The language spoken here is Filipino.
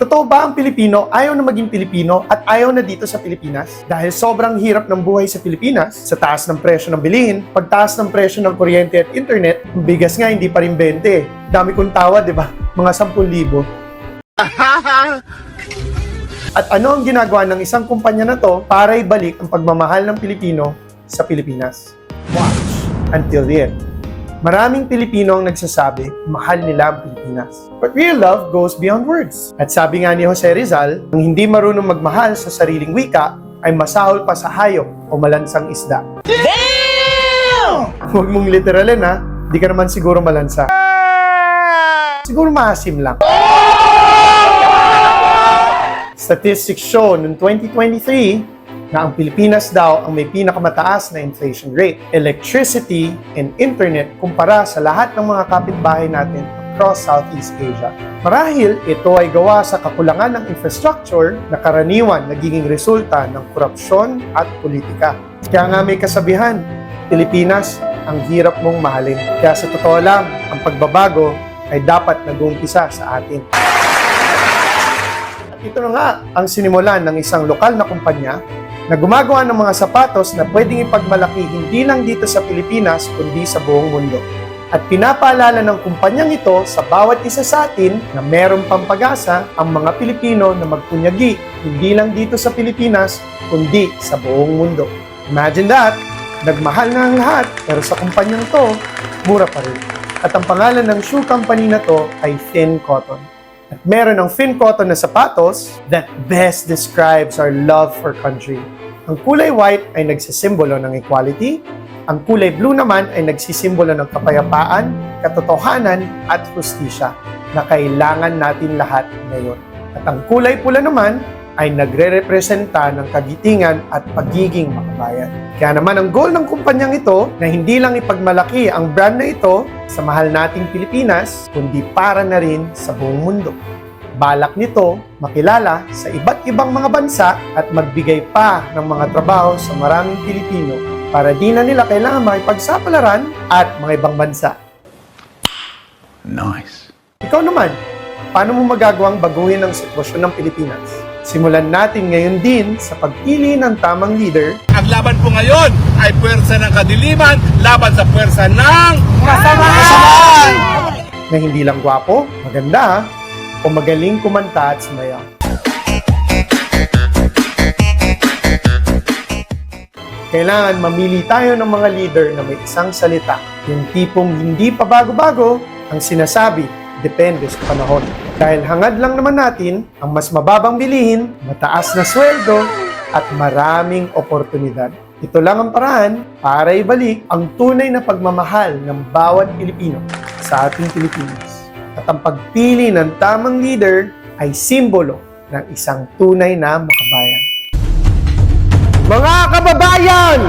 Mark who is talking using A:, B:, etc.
A: Totoo ba ang Pilipino ayaw na maging Pilipino at ayaw na dito sa Pilipinas? Dahil sobrang hirap ng buhay sa Pilipinas, sa taas ng presyo ng bilihin, pagtaas ng presyo ng kuryente at internet, ang bigas nga hindi pa rin 20. Dami kong tawa, di ba? Mga 10,000. At ano ang ginagawa ng isang kumpanya na to para ibalik ang pagmamahal ng Pilipino sa Pilipinas? Watch until the end. Maraming Pilipino ang nagsasabi, mahal nila ang Pilipinas. But real love goes beyond words. At sabi nga ni Jose Rizal, ang hindi marunong magmahal sa sariling wika ay masahol pa sa hayop o malansang isda. Damn! Huwag mong literalin ha, di ka naman siguro malansa. Siguro maasim lang. Statistics show noong 2023 na ang Pilipinas daw ang may pinakamataas na inflation rate, electricity, and internet kumpara sa lahat ng mga kapitbahay natin across Southeast Asia. Marahil ito ay gawa sa kakulangan ng infrastructure na karaniwan nagiging resulta ng korupsyon at politika. Kaya nga may kasabihan, Pilipinas, ang hirap mong mahalin. Kaya sa totoo lang, ang pagbabago ay dapat nag-uumpisa sa atin. Ito na nga ang sinimulan ng isang lokal na kumpanya na gumagawa ng mga sapatos na pwedeng ipagmalaki hindi lang dito sa Pilipinas kundi sa buong mundo. At pinapaalala ng kumpanyang ito sa bawat isa sa atin na meron pang pag-asa ang mga Pilipino na magpunyagi hindi lang dito sa Pilipinas kundi sa buong mundo. Imagine that! Nagmahal na ang lahat pero sa kumpanyang to, mura pa rin. At ang pangalan ng shoe company na to ay Thin Cotton. At meron ng Thin Cotton na sapatos that best describes our love for country. Ang kulay white ay nagsisimbolo ng equality, ang kulay blue naman ay nagsisimbolo ng kapayapaan, katotohanan at hustisya na kailangan natin lahat ngayon. At ang kulay pula naman ay nagre-representa ng kagitingan at pagiging makabayan. Kaya naman ang goal ng kumpanyang ito na hindi lang ipagmalaki ang brand na ito sa mahal nating Pilipinas, kundi para na rin sa buong mundo. Balak nito makilala sa iba't ibang mga bansa at magbigay pa ng mga trabaho sa maraming Pilipino para di na nila kailangan makipagsapalaran at mga ibang bansa.
B: Nice.
A: Ikaw naman, paano mo magagawang baguhin ang sitwasyon ng Pilipinas? Simulan natin ngayon din sa pagpili ng tamang leader
C: Ang laban po ngayon ay puwersa ng kadiliman laban sa puwersa ng kasamaan.
A: na hindi lang gwapo, maganda, o magaling kumanta at sumayaw. Kailangan mamili tayo ng mga leader na may isang salita, yung tipong hindi pa bago-bago ang sinasabi, depende sa panahon. Dahil hangad lang naman natin ang mas mababang bilihin, mataas na sweldo, at maraming oportunidad. Ito lang ang paraan para ibalik ang tunay na pagmamahal ng bawat Pilipino sa ating Pilipinas. At ang pagpili ng tamang leader ay simbolo ng isang tunay na makabayan. Mga kababayan!